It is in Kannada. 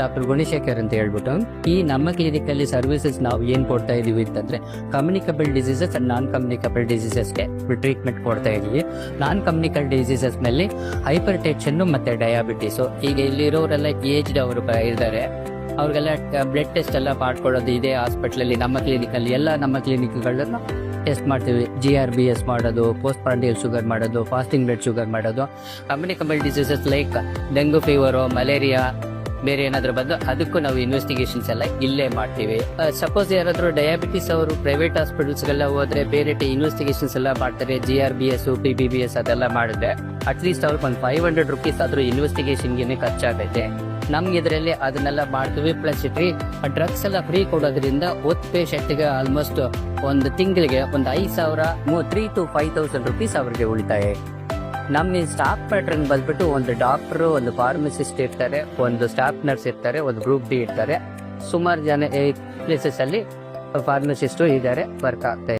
ಡಾಕ್ಟರ್ ಗುಣಶೇಖರ್ ಅಂತ ಹೇಳ್ಬಿಟ್ಟು, ಈ ನಮ್ಮ ಕ್ಲಿನಿಕ್ ಅಲ್ಲಿ ಸರ್ವಿಸಸ್ ನಾವು ಏನ್ ಕೊಡ್ತಾ ಇದೀವಿ ಅಂತಂದ್ರೆ communicable diseases and non communicable ಡಿಸೀಸಸ್ಗೆ treatment ಕೊಡ್ತಾ ಇದೀವಿ. ನಾನ್ ಕಮ್ಯುನಿಕಲ್ ಡಿಸೀಸಸ್ನಲ್ಲಿ ಹೈಪರ್ ಟೆನ್ಷನ್ ಮತ್ತೆ ಡಯಾಬಿಟಿಸ್ ಈಗ ಇಲ್ಲಿರೋರೆಲ್ಲ ಏಜ್ಡ್ ಅವರು ಇದ್ದಾರೆ. ಅವ್ರಿಗೆಲ್ಲ ಬ್ಲಡ್ ಟೆಸ್ಟ್ ಎಲ್ಲ ಮಾಡ್ಕೊಳ್ಳೋದು ಇದೇ ಹಾಸ್ಪಿಟಲ್ ಅಲ್ಲಿ, ನಮ್ಮ ಕ್ಲಿನಿಕ್ ಅಲ್ಲಿ ಎಲ್ಲ ನಮ್ಮ ಕ್ಲಿನಿಕ್ಗಳನ್ನ ಟೆಸ್ಟ್ ಮಾಡ್ತೀವಿ. ಜಿ ಆರ್ ಬಿ ಎಸ್ ಮಾಡೋದು ಪೋಸ್ಟ್ ಪಾರ್ಟಿಯಲ್ ಶುಗರ್ ಮಾಡೋದು ಫಾಸ್ಟಿಂಗ್ ಬ್ಲಡ್ ಶುಗರ್ ಮಾಡೋದು. Communicable diseases like dengue fever malaria ಬೇರೆ ಏನಾದ್ರು ಬಂದು ಅದಕ್ಕೂ ನಾವು ಇನ್ವೆಸ್ಟಿಗೇಷನ್ಸ್ ಎಲ್ಲ ಇಲ್ಲೇ ಮಾಡ್ತೀವಿ. ಸಪೋಸ್ ಯಾರಾದ್ರೂ ಡಯಾಬಿಟಿಸ್ ಅವರು ಪ್ರೈವೇಟ್ ಹಾಸ್ಪಿಟಲ್ಸ್ಗೆಲ್ಲ ಹೋದ್ರೆ ಬೇರೆ ಇನ್ವೆಸ್ಟಿಗೇಷನ್ಸ್ ಎಲ್ಲ ಮಾಡ್ತಾರೆ G R B S P B B S ಅದೆಲ್ಲ ಮಾಡಿದ್ರೆ ಅಟ್ಲೀಸ್ಟ್ ಅವ್ರಿಗೆ ಒಂದು ಫೈವ್ ಹಂಡ್ರೆಡ್ ರುಪೀಸ್ ಆದ್ರೂ ಇನ್ವೆಸ್ಟಿಗೇಷನ್ಗೆ ಖರ್ಚಾಗೈತೆ. ನಮ್ಗೆ ಇದರಲ್ಲಿ ಅದನ್ನೆಲ್ಲ ಮಾಡ್ತೀವಿ ಪ್ಲಸ್ ಇಟ್ರಿ ಡ್ರಗ್ಸ್ ಎಲ್ಲ ಫ್ರೀ ಕೊಡೋದ್ರಿಂದ ಒತ್ ಪೇಷಂಟ್ಗೆ ಆಲ್ಮೋಸ್ಟ್ ಒಂದು ತಿಂಗಳಿಗೆ ಒಂದು ಐದು ಸಾವಿರ three to five thousand rupees ಅವ್ರಿಗೆ ಉಳಿತಾಯ. ನಮ್ಮ ಸ್ಟಾಫ್ ಪ್ಯಾಟ್ರನ್ ಬಂದ್ಬಿಟ್ಟು ಒಂದು ಡಾಕ್ಟರ್ ಒಂದು ಫಾರ್ಮಸಿಸ್ಟ್ ಇರ್ತಾರೆ, ಒಂದು ಸ್ಟಾಫ್ ನರ್ಸ್ ಇರ್ತಾರೆ, ಒಂದು ಗ್ರೂಪ್ ಡಿ ಇರ್ತಾರೆ. ಸುಮಾರು ಜನ ಪ್ಲೇಸಸ್ ಅಲ್ಲಿ ಫಾರ್ಮಸಿಸ್ಟು ಇದ್ದಾರೆ ವರ್ಕ್ ಆಗ್ತಾ